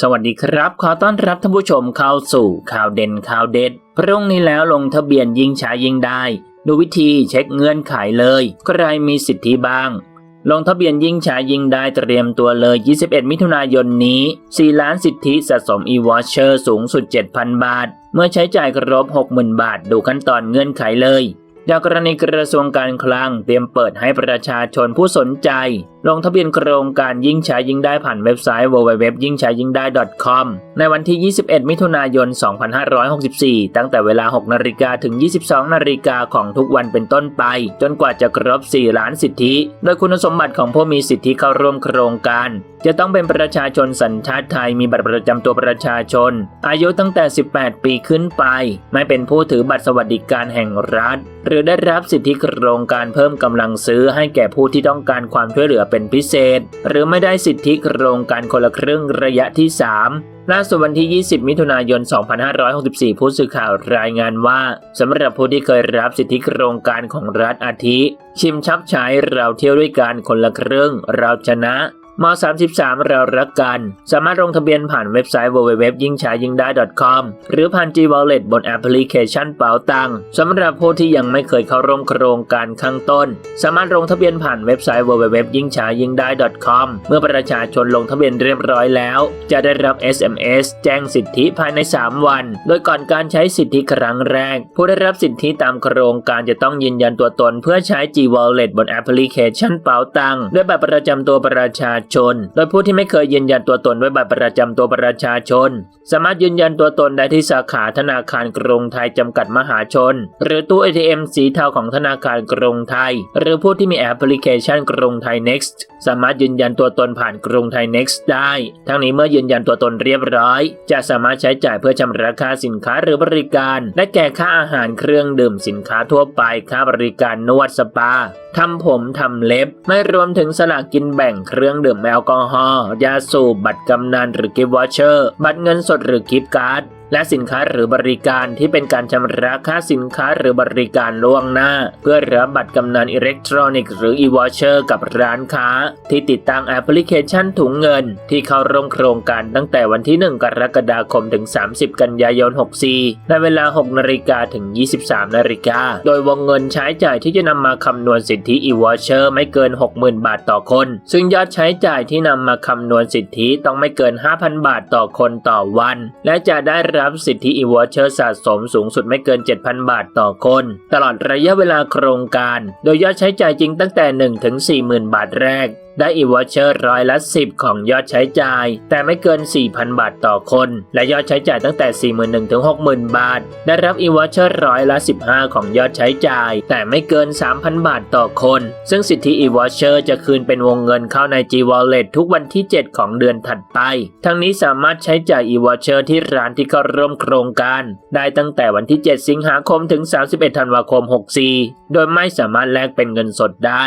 สวัสดีครับ ขอต้อนรับท่านผู้ชมเข้าสู่ข่าวเด่นข่าวเด็ด พรุ่งนี้แล้วลงทะเบียนยิ่งช้ายิ่งได้ ดูวิธีเช็คเงื่อนไขเลย ใครมีสิทธิบ้าง ลงทะเบียนยิ่งช้ายิ่งได้เตรียมตัวเลย 21 มิถุนายนนี้ 4 ล้านสิทธิสะสม e-watcher สูงสุด 7,000 บาท เมื่อใช้จ่ายครบ 60,000 บาท ดูขั้นตอนเงื่อนไขเลยจากกรณีกระทรวงการคลังเตรียมเปิดให้ประชาชนผู้สนใจ ลงทะเบียนโครงการยิ่งใช้ยิ่งได้ผ่านเว็บไซต์ www ยิ่งใช้ยิ่งได้ .com ในวันที่ 21 มิถุนายน 2564 ตั้งแต่เวลา 6 นาฬิกาถึง 22 นาฬิกาของทุกวันเป็นต้นไป จนกว่าจะครบ 4 ล้านสิทธิ โดยคุณสมบัติของผู้มีสิทธิเข้าร่วมโครงการ จะต้องเป็นประชาชนสัญชาติไทยมีบัตรประจำตัวประชาชน อายุตั้งแต่ 18 ปีขึ้นไป ไม่เป็นผู้ถือบัตรสวัสดิการแห่งรัฐ หรือได้รับสิทธิโครงการเพิ่มกำลังซื้อให้แก่ผู้ที่ต้องการความช่วยเหลือเป็นพิเศษ หรือไม่ได้สิทธิโครงการคนละครึ่งระยะที่ 3 ล่าสุดวันที่ 20 มิถุนายน 2564 ผู้สื่อข่าวรายงานว่าสำหรับผู้ที่เคยรับสิทธิโครงการของรัฐอาทิ ชิมชับใช้เราเที่ยวด้วยกันคนละครึ่ง เราชนะ ม 33 เรารักกัน สามารถลงทะเบียนผ่านเว็บไซต์ www ยิ่งช้ยิ่งได้ .com หรือผ่าน G Wallet บนแอปพลิเคชันเป๋าตังสำหรับผู้ที่ยังไม่เคยเข้าร่วมโครงการข้างต้น สามารถลงทะเบียนผ่านเว็บไซต์ www ยิ่งช้ยิ่งได้ .com เมื่อประชาชนลงทะเบียนเรียบร้อยแล้ว จะได้รับ SMS แจ้งสิทธิภายใน 3 วัน โดยก่อนการใช้สิทธิครั้งแรก ผู้ได้รับสิทธิตามโครงการจะต้องยืนยันตัวตน เพื่อใช้ G Wallet บนแอปพลิเคชันเป๋าตังด้วยบัตรประจำตัวประชาชน โดยผู้ที่ไม่เคยยืนยันตัวตนด้วยบัตรประจำตัวประชาชน สามารถยืนยันตัวตนได้ที่สาขาธนาคารกรุงไทยจำกัดมหาชน หรือตู้ ATM สีเทาของธนาคารกรุงไทย หรือผู้ที่มีแอปพลิเคชันกรุงไทย Next สามารถยืนยันตัวตนผ่านกรุงไทย Next ได้ ทั้งนี้เมื่อยืนยันตัวตนเรียบร้อย จะสามารถใช้จ่ายเพื่อชำระค่าสินค้าหรือบริการ และแก่ค่าอาหารเครื่องดื่มสินค้าทั่วไปค่าบริการนวดสปาทำผมทำเล็บ ไม่รวมถึงสลากกินแบ่งเครื่องดื่มแอลกอฮอล์ยาสูบบัตรกำนันหรือกิฟต์วอเชอร์ บัตรเงินสดหรือกิฟต์การ์ด และสินค้าหรือบริการที่เป็นการชำระค่าสินค้าหรือบริการล่วงหน้า เพื่อรับบัตรกำนันอิเล็กทรอนิกส์หรือ e-voucher กับร้านค้า ที่ติดตั้งแอปพลิเคชันถุงเงิน ที่เข้าร่วมโครงการตั้งแต่วันที่ 1 กรกฎาคมถึง 30 กันยายน 64 ในเวลา 6 นาฬิกาถึง 23 นาฬิกา โดยวงเงินใช้จ่ายที่จะนำมาคำนวณสิทธิ e-voucher ไม่เกิน 60,000 บาทต่อคน ซึ่งยอดใช้จ่ายที่นำมาคำนวณสิทธิต้องไม่เกิน 5,000 บาทต่อคนต่อวัน และจะได้รับรับสิทธิ e-voucher สะสมสูงสุดไม่เกิน 7,000 บาทต่อคน ตลอดระยะเวลาโครงการ โดยยอดใช้จ่ายจริงตั้งแต่ 1 ถึง 40,000 บาทแรก ได้ e-voucher ร้อยละ 10 ของยอดใช้จ่าย แต่ไม่เกิน 4,000 บาทต่อคน และยอดใช้จ่ายตั้งแต่ 41,000ถึง60,000 บาท ได้รับ e-voucher ร้อยละ 15 ของยอดใช้จ่าย แต่ไม่เกิน 3,000 บาทต่อคน ซึ่งสิทธิ e-voucher จะคืนเป็นวงเงินเข้าใน G Wallet ทุกวันที่ 7 ของเดือนถัดไป ทั้งนี้สามารถใช้จ่าย e-voucher ที่ร้านที่เข้าร่วมโครงการ ได้ตั้งแต่วันที่ 7 สิงหาคมถึง 31 ธันวาคม 64 โดยไม่สามารถแลกเป็นเงินสดได้